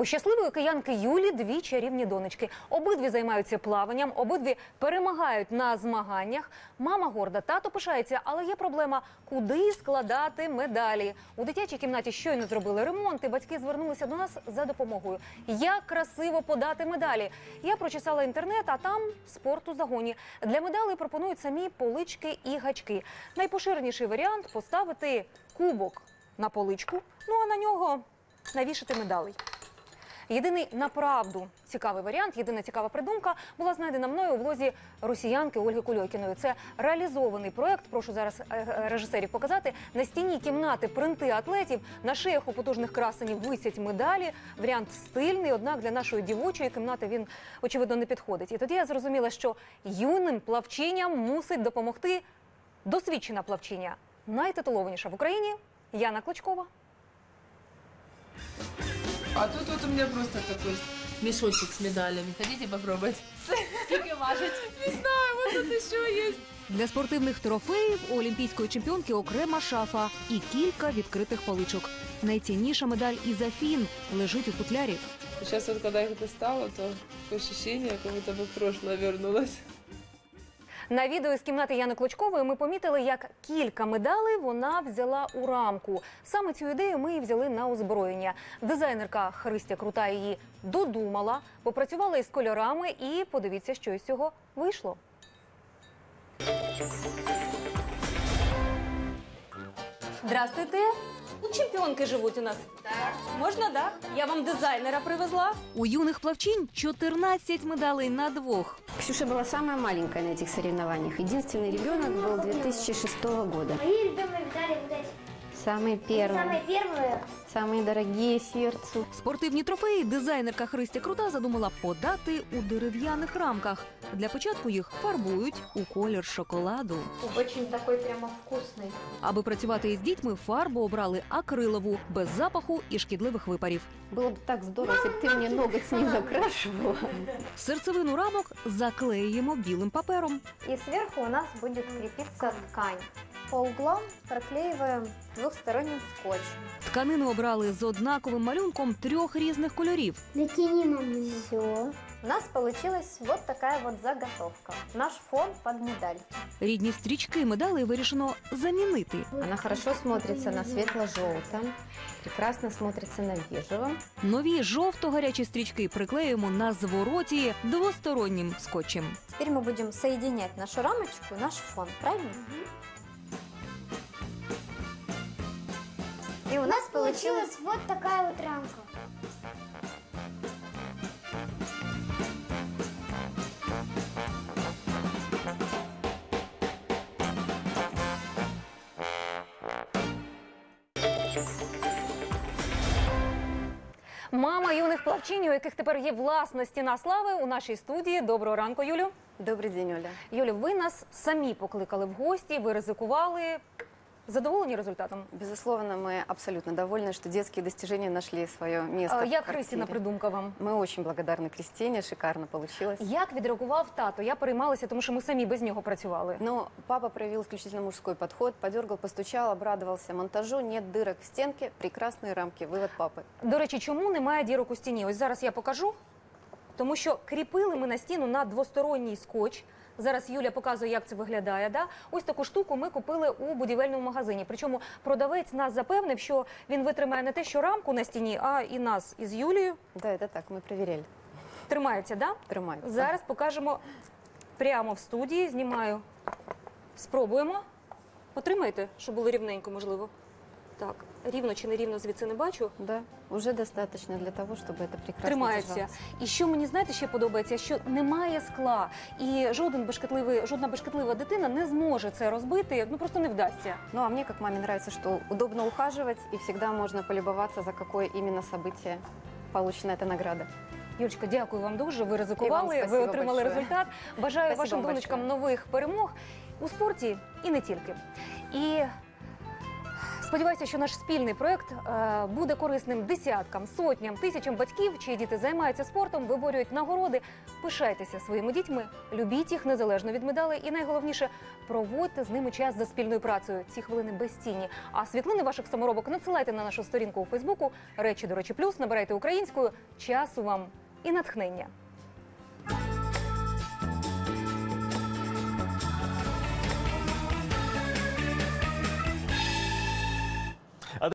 У щасливої киянки Юлі дві чарівні донечки. Обидві займаються плаванням, обидві перемагають на змаганнях. Мама горда, тато пишається, але є проблема, куди складати медалі. У дитячій кімнаті щойно зробили ремонт, і батьки звернулися до нас за допомогою. Як красиво подати медалі? Я прочесала інтернет, а там спорт у загоні. Для медалей пропонують самі полички і гачки. Найпоширеніший варіант поставити кубок на поличку, ну а на нього навішати медалей. Єдиний направду цікавий варіант, єдина цікава придумка була знайдена мною у влозі росіянки Ольги Кульокіної. Це реалізований проект. Прошу зараз е, е, режисерів показати. На стіні кімнати принти атлетів на шиях у потужних красенів висять медалі. Варіант стильний, однак для нашої дівочої кімнати він очевидно не підходить. І тоді я зрозуміла, що юним плавчиням мусить допомогти досвідчена плавчиня, найтитулованіша в Україні Яна Клочкова. А тут вот у меня просто такой мешочек с медалями. Хотите попробовать? Скільки важить? Не знаю, вот тут еще есть. Для спортивних трофеїв у олімпійської чемпіонки окрема шафа і кілька відкритих поличок. Найцінніша медаль Ізафін лежить у футлярі. Сейчас вот когда их достала, то ощущение, как будто бы в прошлое вернулась. На відео з кімнати Яни Клочкової ми помітили, як кілька медалей вона взяла у рамку. Саме цю ідею ми і взяли на озброєння. Дизайнерка Христя Крута її додумала, попрацювала із кольорами і подивіться, що із цього вийшло. Здравствуйте. У чемпіонки живуть у нас. Так. Можна, так? Я вам дизайнера привезла. У юних плавчинь 14 медалей на двох. Ксюша была самая маленькая на этих соревнованиях. Единственный ребенок был 2006 года. Самые первые, Самые первые. самые дорогие сердцу. Спортивні трофеї дизайнерка Христя Крута задумала подати у дерев'яних рамках. Для початку їх фарбують у колір шоколаду. Очень такой прямо вкусный. Аби працювати із дітьми, фарбу обрали акрилову, без запаху і шкідливих випарів. Было бы так здорово, если бы ты мне ноготь с ним закрашивала. Серцевину рамок заклеїмо білим папером. И сверху у нас будет крепиться ткань. По углам проклеиваем двухсторонним скотчем. Тканину обрали з однаковим малюнком трьох різних кольорів. Мама. Все. У нас получилась вот такая вот заготовка. Наш фон под медаль. Рідні стрічки медалей вирішено замінити. Она хорошо смотрится на светло-желтом, прекрасно смотрится на бежевом. Нові жовто-гарячі стрічки приклеїмо на звороті двостороннім скотчем. Теперь мы будем соединять нашу рамочку и наш фон, правильно? И у нас получилась вот такая вот рамка. Мама юних плавчинь, у яких тепер є власна стіна слави у нашій студії. Доброго ранку, Юлю. Добрый день, Оля. Юлю, ви нас самі покликали в гості, ви ризикували. Задоволені результатом? Безусловно, мы абсолютно довольны, что детские достижения нашли свое место. А, в Як квартире. Христіна придумка вам? Мы очень благодарны Кристине, шикарно получилось. Як відреагував тато? Я переймалася, тому що ми самі без нього працювали. Но папа проявил исключительно мужской подход, подергал, постучал, обрадовался монтажу, нет дырок в стенке, прекрасные рамки, вывод папы. До речі, чому немає дірок у стіні? Ось зараз я покажу. Тому що кріпили ми на стіну на двосторонній скотч. Зараз Юля показує, як це виглядає. Да? Ось таку штуку ми купили у будівельному магазині. Причому продавець нас запевнив, що він витримає не те, що рамку на стіні, а і нас із Юлією. Да, это так, мы проверяли. Тримається, да? Тримається. Зараз покажемо прямо в студії. Знімаю. Спробуємо. Отримайте, щоб було рівненько, можливо. Так, рівно чи не рівно звідси не бачу. Да, уже достаточно для того, чтобы это прекрасно Тримається. держалось. І що мені знаєте, ще подобається, що немає скла, і жоден бешкетливий, жодна бешкетлива дитина не зможе це розбити. Ну просто не вдасться. Ну, а мне, как маме, нравится, что удобно ухаживать, и всегда можно полюбоваться, за какое именно событие получена эта награда. Юлечка, дякую вам дуже. Ви ризикували, І вам ви спасибо отримали большое. результат. Бажаю Спасибо вашим вам донечкам большое. нових перемог у спорті і не тільки. І Сподіваюся, що наш спільний проект е, буде корисним десяткам, сотням, тисячам батьків, чиї діти займаються спортом, виборюють нагороди. Пишайтеся своїми дітьми, любіть їх незалежно від медалей, і найголовніше проводьте з ними час за спільною працею. Ці хвилини безцінні. А світлини ваших саморобок надсилайте на нашу сторінку у Фейсбуку. Речі до речі, плюс набирайте українською. Часу вам і натхнення.